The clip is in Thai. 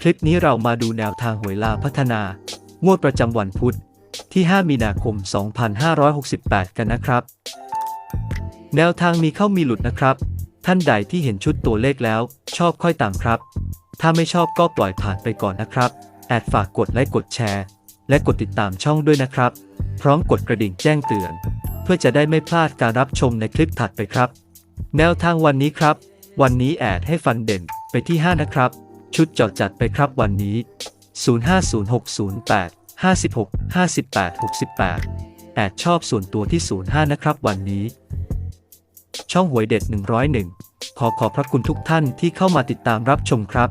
คลิปนี้เรามาดูแนวทางหวยลาพัฒนางวดประจำวันพุธที่ 5 มีนาคม 2568 กันนะครับ แนวทางมีเข้ามีหลุดนะครับ ท่านใดที่เห็นชุดตัวเลขแล้ว ชอบค่อยตามครับ ถ้าไม่ชอบก็ปล่อยผ่านไปก่อนนะครับแอดฝากกดไลค์กดแชร์ และกดติดตามช่องด้วยนะครับ พร้อมกดกระดิ่งแจ้งเตือน เพื่อจะได้ไม่พลาดการรับชมในคลิปถัดไปครับ แนวทางวันนี้ครับ วันนี้แอดให้ฟันเด่นไปที่ 5 นะครับ ชุดเจอดจัดไปครับวันนี้ 050608 56 58 68 แอดชอบส่วนตัวที่ 05 นะครับวันนี้ ช่องหวยเด็ด 101 ขอขอบพระคุณทุกท่านที่เข้ามาติดตามรับชมครับ